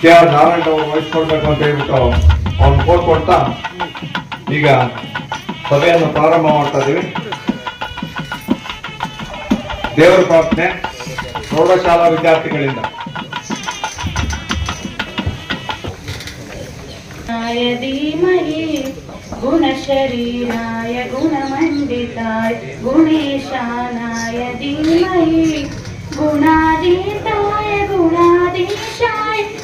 K R Narayana ಅವರು ವಹಿಸ್ಕೊಡ್ಬೇಕು ಅಂತ ಹೇಳ್ಬಿಟ್ಟು ಅವನು ಕೋರ್ಕೊಡ್ತಾ ಈಗ ಸಭೆಯನ್ನು ಪ್ರಾರಂಭ ಮಾಡ್ತಾ ಇದ್ದೀವಿ ದೇವರ ಪ್ರಾರ್ಥನೆ, ಪ್ರೌಢಶಾಲಾ ವಿದ್ಯಾರ್ಥಿಗಳಿಂದ. ಗುಣಶರೀರಾಯ ಗುಣಮಂಡಿತಾಯ ಗುಣೇಶಾನಾಯ ಧೀಮಹಿ ಗುಣಾದೀತಾಯ ಗುಣಾಧೀಶಾಯ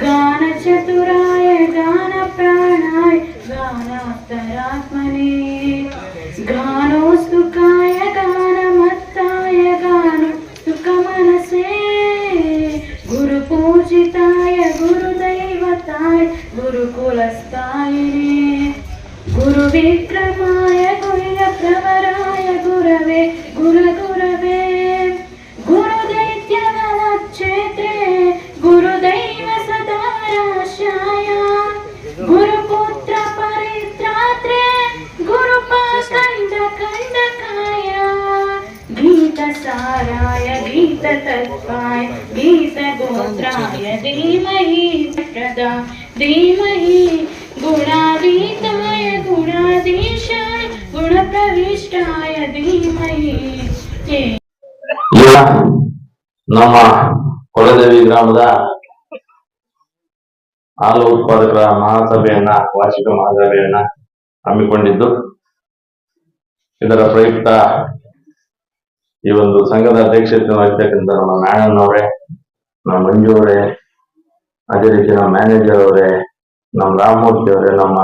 गानचतुराय गानप्राणाय गानान्तरात्मने गानोस्तुकाय गानमत्ताय गानो सुखमनसे गुरुपूजिताय गुरुदैवताय गुरुकुलस्थायिने गुरुविक्रमाय गुह्यप्रवराय गुरवे गुरुगुरवे गीतसाराय गीततत्त्वाय गीतगोत्राय धीमहि प्रदा धीमहि गुणातीताय गुणाधीशाय गुणप्रविष्टाय धीमहि हे ಈಗ ನಮ್ಮ ಕೊಳದೇವಿ ಗ್ರಾಮದ ಹಾಲು ಉತ್ಪಾದಕರ ಮಹಾಸಭೆಯನ್ನ ವಾರ್ಷಿಕ ಮಹಾಸಭೆಯನ್ನ ಹಮ್ಮಿಕೊಂಡಿದ್ದು ಇದರ ಪ್ರಯುಕ್ತ ಈ ಒಂದು ಸಂಘದ ಅಧ್ಯಕ್ಷತೆ ವಹಿಸ್ತಕ್ಕಂಥ ನಮ್ಮ ಮ್ಯಾಡಮ್ ಅವರೇ, ನಮ್ಮ ಮಂಜು ಅವರೇ, ಅದೇ ರೀತಿ ನಮ್ಮ ಮ್ಯಾನೇಜರ್ ಅವರೇ, ನಮ್ಮ ರಾಮಮೂರ್ತಿ ಅವರೇ, ನಮ್ಮ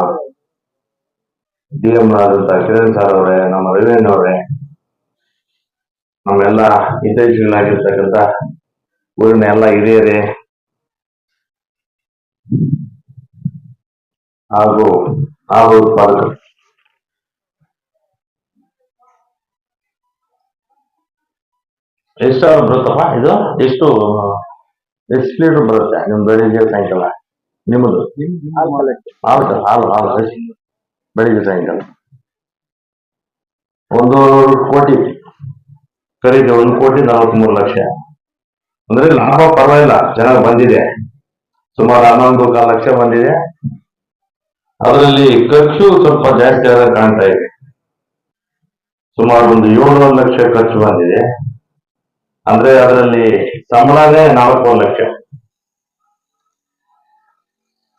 ಡಿ ಎಂ ಆದಂತಹ ಕಿರಣ್ ಸರ್ ಅವರೇ, ನಮ್ಮ ರವೀಂದ್ರ ಅವರೇ, ನಮ್ಮೆಲ್ಲ ಹಿತೈಷಿಗಳಾಗಿರ್ತಕ್ಕಂಥ ಊರಿನ ಎಲ್ಲ ಹಿರಿಯರೇ, ಹಾಗೂ ಹಾಗೂ ಉತ್ಪಾದಕರು ಎಷ್ಟು ಬರುತ್ತಪ್ಪ ಇದು ಎಷ್ಟು ಎಷ್ಟು ಲೀಟರ್ ಬರುತ್ತೆ? ನಿಮ್ ಬೆಳಿಗ್ಗೆ ಸಾಯಂಕಾಲ? ನಿಮ್ಮದು? ಹಾಲು ಹಾಲು ಹಾಲು ಎಷ್ಟು? ಬೆಳಿಗ್ಗೆ ಸಾಯಂಕಾಲ. ಒಂದು ಕೋಟಿ. ಖರೀದಿ, ಒಂದು ಕೋಟಿ ನಲವತ್ಮೂರು ಲಕ್ಷ. ಅಂದ್ರೆ ಲಾಭ ಪರವಾಗಿಲ್ಲ ಚೆನ್ನಾಗಿ ಬಂದಿದೆ. ಸುಮಾರು ಹನ್ನೊಂದು ಕಾಲು ಲಕ್ಷ ಬಂದಿದೆ. ಅದರಲ್ಲಿ ಖರ್ಚು ಸ್ವಲ್ಪ ಜಾಸ್ತಿ ಆದ ಕಾಣ್ತಾ ಇದೆ. ಸುಮಾರು ಒಂದು ಏಳುವರೆ ಲಕ್ಷ ಖರ್ಚು ಬಂದಿದೆ. ಅಂದ್ರೆ ಅದರಲ್ಲಿ ಸಂಬಳನೇ ನಾಲ್ಕು ಲಕ್ಷ.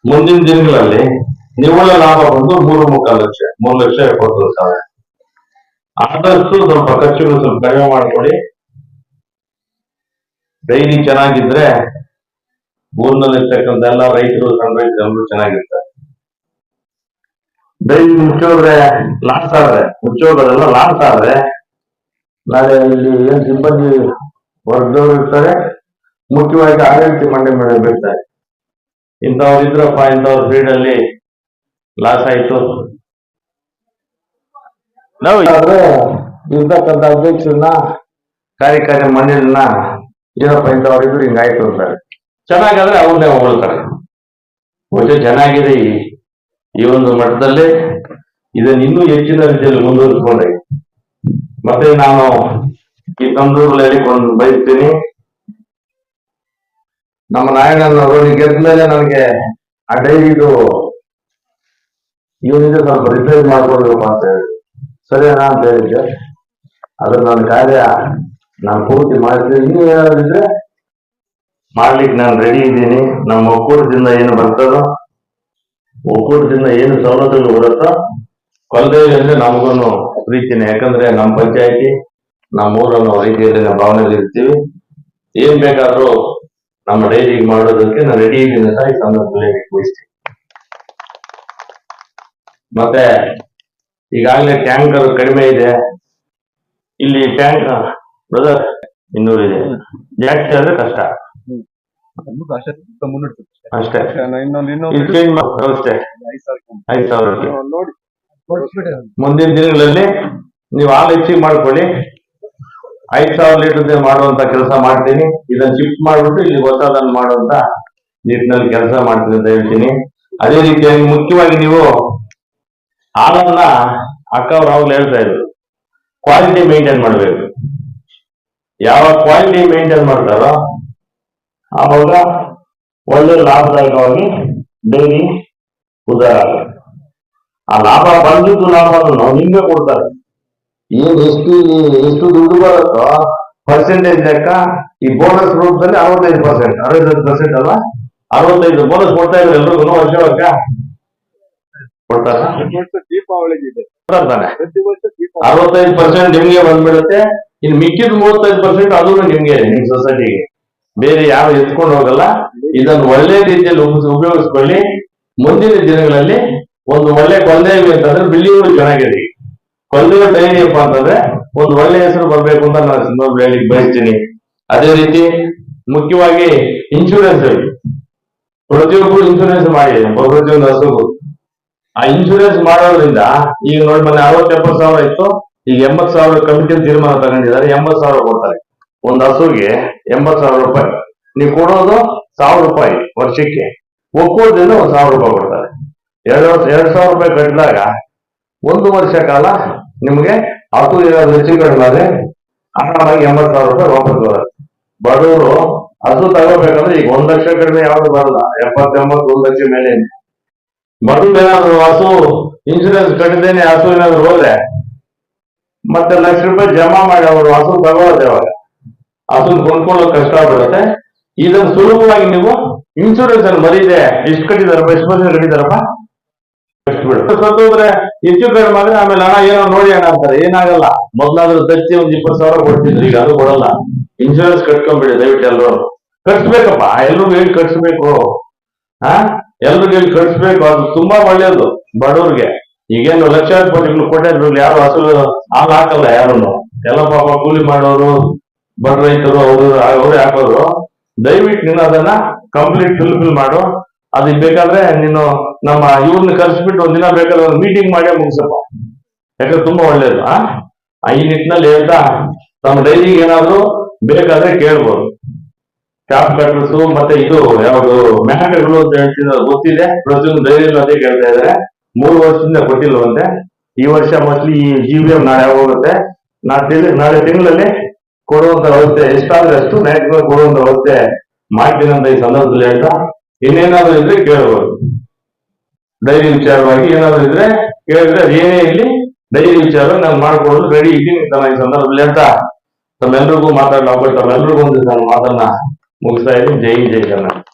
ಮುಂದಿನ ದಿನಗಳಲ್ಲಿ ನಿವ್ವಳ ಲಾಭ ಬಂದು ಮೂರು ಮುಕ್ಕಾಲು ಲಕ್ಷ, ಮೂರು ಲಕ್ಷ ಎಪ್ಪತ್ತು ಸಾವಿರ. ಆದಷ್ಟು ಸ್ವಲ್ಪ ಖರ್ಚುಗಳು ಸ್ವಲ್ಪ ಕಡಿಮೆ ಮಾಡಿಕೊಡಿ. ಡೈಲಿ ಚೆನ್ನಾಗಿದ್ರೆ ಊರಿನಲ್ಲಿರ್ತಕ್ಕಂಥ ಎಲ್ಲ ರೈತರು, ಸಣ್ಣ ರೈತರು ಚೆನ್ನಾಗಿರ್ತಾರೆ. ಡೈಲಿ ಮುಚ್ಚೋದ್ರೆ ಲಾಸ್ ಆದ್ರೆ ಮುಚ್ಚೋದ್ರೆಲ್ಲ ಲಾಸ್ ಆದ್ರೆ ನಾಳೆ ಇಲ್ಲಿ ಏನ್ ಸಿಬ್ಬಂದಿ ವರ್ಗದವ್ರು ಇರ್ತಾರೆ ಮುಖ್ಯವಾಗಿ ಆಡಳಿತ ಮಂಡಳಿ ಮೇಲೆ ಬೀಳ್ತಾರೆ. ಇಂಥವ್ರು ಇದ್ರಪ್ಪ ಇಂಥವ್ರ ಫೀಲ್ಡ್ ಲಾಸ್ ಆಯ್ತು. ಆದ್ರೆ ಇರ್ತಕ್ಕಂಥ ಅಧ್ಯಕ್ಷರನ್ನ ಕಾರ್ಯಕಾರಿ ಮಂಡಳಿನ ಏನಪ್ಪ ಇಂಥವ್ರು ಇದ್ರು ಹಿಂಗಾಯ್ತು ಅಂತಾರೆ. ಚೆನ್ನಾಗಾದ್ರೆ ಅವ್ರನ್ನೇ ಹೊಗಳ್ತಾರೆ. ಒಟ್ಟು ಚೆನ್ನಾಗಿದೆ ಈ ಈ ಒಂದು ಮಟ್ಟದಲ್ಲಿ ಇದನ್ನ ಇನ್ನೂ ಹೆಚ್ಚಿನ ರೀತಿಯಲ್ಲಿ ಮುಂದುವರಿಸ್ಕೊಂಡೆ ಮತ್ತೆ ನಾನು ಸಂದರ್ಭದಲ್ಲಿ ಒಂದು ಬಯಸ್ತೀನಿ ನಮ್ಮ ನಾಯಣ್ಣನವರು ಗೆದ್ದ ಮೇಲೆ ನನಗೆ ಆ ಡೈರಿದು ಇವನಿಗೆ ಸ್ವಲ್ಪ ರಿಪ್ಲೇಸ್ ಮಾಡ್ಕೊಳ್ಬೇಕು ಅಂತ ಹೇಳಿ. ಸರಿನಾ ಅಂತ ಹೇಳಿದ್ದೆ. ಅದ್ರ ನನ್ನ ಕಾರ್ಯ ನಾನು ಪೂರ್ತಿ ಮಾಡ್ತೀನಿ ಇನ್ನೂ ಏನಾದಿದ್ರೆ ಮಾಡ್ಲಿಕ್ಕೆ ನಾನು ರೆಡಿ ಇದ್ದೀನಿ. ನಮ್ಮ ಒಕ್ಕೂಟದಿಂದ ಏನು ಬರ್ತದೋ, ಒಕ್ಕೂಟದಿಂದ ಏನು ಸವಲತ್ತುಗಳು ಬರುತ್ತೋ ಕೊಲ್ದೇವಿ ಅಂದ್ರೆ ನಮಗೂ ಪ್ರೀತಿನೇ. ಯಾಕಂದ್ರೆ ನಮ್ಮ ಪಂಚಾಯತಿ ನಮ್ಮ ಊರನ್ನು ರೀತಿಯಲ್ಲಿ ನಾವು ಭಾವನೆಯಲ್ಲಿ ಇರ್ತೀವಿ. ಏನ್ ಬೇಕಾದ್ರೂ ನಮ್ಮ ಡೈರಿ ಮಾಡೋದಕ್ಕೆ ನಾನು ರೆಡಿ ಇದ್ದೀನಿ ಅಂತ ಈ ಸಂದರ್ಭದಲ್ಲಿ ಮತ್ತೆ ಈಗಾಗಲೇ ಟ್ಯಾಂಕರ್ ಕಡಿಮೆ ಇದೆ. ಇಲ್ಲಿ ಟ್ಯಾಂಕ್ ಬ್ರದರ್ ಇನ್ನೂರು ಇದೆ. ಜಾಸ್ತಿ ಆದ್ರೆ ಕಷ್ಟ. ಅಷ್ಟೇ ವ್ಯವಸ್ಥೆ ಐದು ಸಾವಿರ ಐದು ಸಾವಿರಕ್ಕೆ ನೋಡಿ. ಮುಂದಿನ ದಿನಗಳಲ್ಲಿ ನೀವು ಹಾಲು ಹೆಚ್ಚಿಗೆ ಮಾಡ್ಕೊಳ್ಳಿ. ಐದ್ ಸಾವಿರ ಲೀಟರ್ ಮಾಡುವಂತ ಕೆಲಸ ಮಾಡ್ತೀನಿ. ಇದನ್ನ ಶಿಫ್ಟ್ ಮಾಡ್ಬಿಟ್ಟು ಇಲ್ಲಿ ಹೊಸದನ್ನ ಮಾಡುವಂತ ನಿಟ್ಟಿನಲ್ಲಿ ಕೆಲಸ ಮಾಡ್ತೀನಿ ಅಂತ ಹೇಳ್ತೀನಿ. ಅದೇ ರೀತಿಯಾಗಿ ಮುಖ್ಯವಾಗಿ ನೀವು ಹಾಲನ್ನ ಅಕ್ಕ ಅವ್ರು ಹೇಳ್ತಾ ಇದ್ರು. ಕ್ವಾಲಿಟಿ ಮೇಂಟೈನ್ ಮಾಡಬೇಕು. ಯಾವ ಕ್ವಾಲಿಟಿ ಮೇಂಟೈನ್ ಮಾಡ್ತಾರೋ ಆವಾಗ ಒಳ್ಳೆ ಲಾಭದಾಯಕವಾಗಿ ಡೈಲಿ ಉದಾರ ಆ ಲಾಭ ಬಂದಿದ್ದು ಲಾಭವನ್ನು ನಿಮ್ಗೆ ಕೊಡ್ತಾರೆ. ಏನ್ ಎಷ್ಟು ಎಷ್ಟು ದುಡ್ಡು ಬರುತ್ತೋ ಪರ್ಸೆಂಟೇಜ್ ಲೆಕ್ಕ ಈ ಬೋನಸ್ ರೂಪದಲ್ಲಿ ಅರವತ್ತೈದು ಪರ್ಸೆಂಟ್ ಅರವತ್ತೈದು ಪರ್ಸೆಂಟ್ ಅಲ್ಲ ಅರವತ್ತೈದು ಬೋನಸ್ ಕೊಡ್ತಾ ಇದ್ರೆ ಎಲ್ರಿಗೂ ವರ್ಷ ವರ್ಷ ಅರವತ್ತೈದು ಪರ್ಸೆಂಟ್ ನಿಮ್ಗೆ ಬಂದ್ಬಿಡುತ್ತೆ. ಇನ್ನು ಮಿಕ್ಕಿದ ಮೂವತ್ತೈದು ಪರ್ಸೆಂಟ್ ಅದು ನಿಮ್ಗೆ ನಿಮ್ ಸೊಸೈಟಿಗೆ ಬೇರೆ ಯಾರು ಎತ್ಕೊಂಡು ಹೋಗಲ್ಲ. ಇದನ್ನು ಒಳ್ಳೆ ರೀತಿಯಲ್ಲಿ ಉಪಯೋಗಿಸ್- ಉಪಯೋಗಿಸ್ಕೊಳ್ಳಿ. ಮುಂದಿನ ದಿನಗಳಲ್ಲಿ ಒಂದು ಒಳ್ಳೆ ಕೊಂದೇವಿ ಅಂತಂದ್ರೆ ಬಿಲ್ಲಿಯೂರು ಚೆನ್ನಾಗಿದೆ ಕೊಂದೇವಿ ಏನಪ್ಪ ಅಂತಂದ್ರೆ ಒಂದು ಒಳ್ಳೆ ಹೆಸರು ಬರ್ಬೇಕು ಅಂತ ನಾನು ಸಂದರ್ಭ ಹೇಳಿ ಬಯಸ್ತೀನಿ. ಅದೇ ರೀತಿ ಮುಖ್ಯವಾಗಿ ಇನ್ಶೂರೆನ್ಸ್ ಪ್ರತಿಯೊಬ್ಬರು ಇನ್ಶೂರೆನ್ಸ್ ಮಾಡಿ ಪ್ರತಿಯೊಂದು ಹಸುಗೂ ಆ ಇನ್ಶೂರೆನ್ಸ್ ಮಾಡೋದ್ರಿಂದ ಈಗ ನೋಡಿ ಮೊನ್ನೆ ಎಪ್ಪತ್ತು ಸಾವಿರ ಇತ್ತು, ಈಗ ಎಂಬತ್ತು ಸಾವಿರ ಕಮಿಟಿ ತೀರ್ಮಾನ ತಗೊಂಡಿದ್ದಾರೆ, ಎಂಬತ್ತು ಸಾವಿರ ಕೊಡ್ತಾರೆ. ಒಂದು ಹಸುಗೆ ಎಂಬತ್ತು ಸಾವಿರ ರೂಪಾಯಿ. ನೀವು ಕೊಡೋದು ಸಾವಿರ ರೂಪಾಯಿ ವರ್ಷಕ್ಕೆ. ಒಕ್ಕೋದ್ರಿಂದ ಒಂದು ಸಾವಿರ ರೂಪಾಯಿ ಕೊಡ್ತಾರೆ. ಎರಡು ಎರಡು ಸಾವಿರ ರೂಪಾಯಿ ಕಟ್ಟಿದಾಗ ಒಂದು ವರ್ಷ ಕಾಲ ನಿಮಗೆ ಹತ್ತು ಏನಾದ್ರು ಹೆಚ್ಚು ಕಡಿಮೆ ಆರಾಮಾಗಿ ಎಂಬತ್ತು ಸಾವಿರ ರೂಪಾಯಿ ವಾಪಸ್ ಬರುತ್ತೆ. ಬಡವರು ಹಸು ತಗೋಬೇಕಂದ್ರೆ ಈಗ ಒಂದ್ ಲಕ್ಷ ಕಡಿಮೆ ಯಾವ್ದು ಬರಲ್ಲ. ಎಪ್ಪತ್ತೆಂಬತ್ತು, ಒಂದ್ ಲಕ್ಷ ಮೇಲೆ. ಮೊದಲು ಏನಾದ್ರು ಹಸು ಇನ್ಶೂರೆನ್ಸ್ ಕಟ್ಟಿದ್ದೇನೆ ಹಸು ಏನಾದ್ರು ಹೋದ್ರೆ ಮತ್ತೆ ಲಕ್ಷ ರೂಪಾಯಿ ಜಮಾ ಮಾಡಿ ಅವರು ಹಸು ತಗೋದೆ ಅವಾಗ. ಹಸು ಕೊಂಡ್ಕೊಳ್ಳೋಕೆ ಕಷ್ಟ ಬರುತ್ತೆ ಇದನ್ನು ಸುಲಭವಾಗಿ ನೀವು ಇನ್ಶೂರೆನ್ಸ್ ಅಲ್ಲಿ ಮರೀದೆ ಎಷ್ಟು ಕಟ್ಟಿದಾರಪ್ಪ ಎಷ್ಟು ಪರ್ಸೆಂಟ್ ಕಟ್ಟಿದಾರಪ್ಪ? ಸತ್ತೋದ್ರೆ ಹೆಚ್ಚು ಕಡಿಮೆ ಮಾಡಿದ್ರೆ ಆಮೇಲೆ ಹಣ ಏನೋ ನೋಡಿ ಅಣ್ಣ ಅಂತಾರೆ. ಏನಾಗಲ್ಲ. ಮೊದ್ಲಾದ್ರೂ ದಚ್ಚಿ ಒಂದ್ ಇಪ್ಪತ್ತು ಸಾವಿರ ಕೊಡ್ತಿದ್ರು. ಈಗ ಅದು ಕೊಡಲ್ಲ. ಇನ್ಶೂರೆನ್ಸ್ ಕಟ್ಕೊಂಡ್ಬಿಡಿ ದಯವಿಟ್ಟು ಎಲ್ಲರೂ. ಕಟ್ಸ್ಬೇಕಪ್ಪ. ಎಲ್ರಿಗೂ ಹೇಳಿ ಕಟ್ಸ್ಬೇಕು. ಹಾ ಎಲ್ರಿಗೂ ಹೇಳಿ ಕಟ್ಸ್ಬೇಕು. ಅದು ತುಂಬಾ ಒಳ್ಳೇದು ಬಡವ್ರಿಗೆ. ಈಗೇನು ಲಕ್ಷಾಧಿಪತಿಗಳು ಕೊಟ್ಟಿದ್ರು ಯಾರು ಅಸಲು ಹಾಲು ಹಾಕಲ್ಲ ಯಾರನ್ನು ಎಲ್ಲ ಪಾಪ ಕೂಲಿ ಮಾಡೋರು, ಬಡ ರೈತರು, ಅವರು ಅವರೇ ಹಾಕೋರು. ದಯವಿಟ್ಟು ನೀನು ಅದನ್ನ ಕಂಪ್ಲೀಟ್ ಫಿಲ್ ಮಾಡು. ಅದಕ್ಕೆ ಬೇಕಾದ್ರೆ ನೀನು ನಮ್ಮ ಇವ್ರನ್ನ ಕರ್ಸ್ಬಿಟ್ಟು ಒಂದಿನ ಬೇಕಾದ್ರೆ ಒಂದು ಮೀಟಿಂಗ್ ಮಾಡೇ ಮುಗಿಸಪ್ಪ ಯಾಕಂದ್ರೆ ತುಂಬಾ ಒಳ್ಳೇದು, ಆ? ಈ ನಿಟ್ಟಿನಲ್ಲಿ ಹೇಳ್ತಾ ನಮ್ಮ ಡೈರಿಗೆ ಏನಾದ್ರು ಬೇಕಾದ್ರೆ ಕೇಳ್ಬೋದು. ಕ್ಯಾಪ್ ಕಟ್ಟರ್ಸ್ ಮತ್ತೆ ಇದು ಯಾವ್ದು ಮ್ಯಾಟ್ಗಳು ಅಂತ ಹೇಳ್ತಿದ್ರೆ ಗೊತ್ತಿದೆ. ಪ್ರತಿಯೊಂದು ಡೈರಿಯಲ್ಲೂ ಅದೇ ಕೇಳ್ತಾ ಇದಾರೆ ಮೂರು ವರ್ಷದಿಂದ ಕೊಟ್ಟಿಲ್ವಂತೆ ಈ ವರ್ಷ ಮೋಸ್ಟ್ಲಿ ಈ ಜಿ ಬಿ ಎಂ ನಾಳೆ ಹೋಗುತ್ತೆ. ನಾಳೆ ನಾಳೆ ತಿಂಗಳಲ್ಲಿ ಕೊಡುವಂತ ವ್ಯವಸ್ಥೆ ಎಷ್ಟಾದ್ರೆ ಅಷ್ಟು ಮ್ಯಾಕ್ಸಿಮಮ್ ಕೊಡುವಂತ ವ್ಯವಸ್ಥೆ ಮಾಡ್ತೀನಿ ಅಂತ ಈ ಸಂದರ್ಭದಲ್ಲಿ ಹೇಳ್ತಾ ಇನ್ನೇನಾದ್ರೂ ಇದ್ರೆ ಕೇಳ್ಬೋದು. ಡೈರಿ ವಿಚಾರವಾಗಿ ಏನಾದ್ರು ಇದ್ರೆ ಕೇಳಿದ್ರೆ ಏನೇ ಇಲ್ಲಿ ಡೈರಿ ವಿಚಾರ ನಾನು ಮಾಡ್ಕೊಂಡು ರೆಡಿ ಇದ್ದೀನಿ ಅಂತ ನಾನು ಈ ಸಂದರ್ಭದಲ್ಲಿ ಅಂತ. ತಮ್ಮೆಲ್ರಿಗೂ ಮಾತಾಡಲು ಅವಕಾಶ ತಮ್ಮೆಲ್ರಿಗೂ ಒಂದು ನಾನು ಮಾತನ್ನ ಮುಗಿಸ್ತಾ ಇದ್ದೀನಿ. ಜೈ ಜೈ ಕರ್ನಾಟಕ.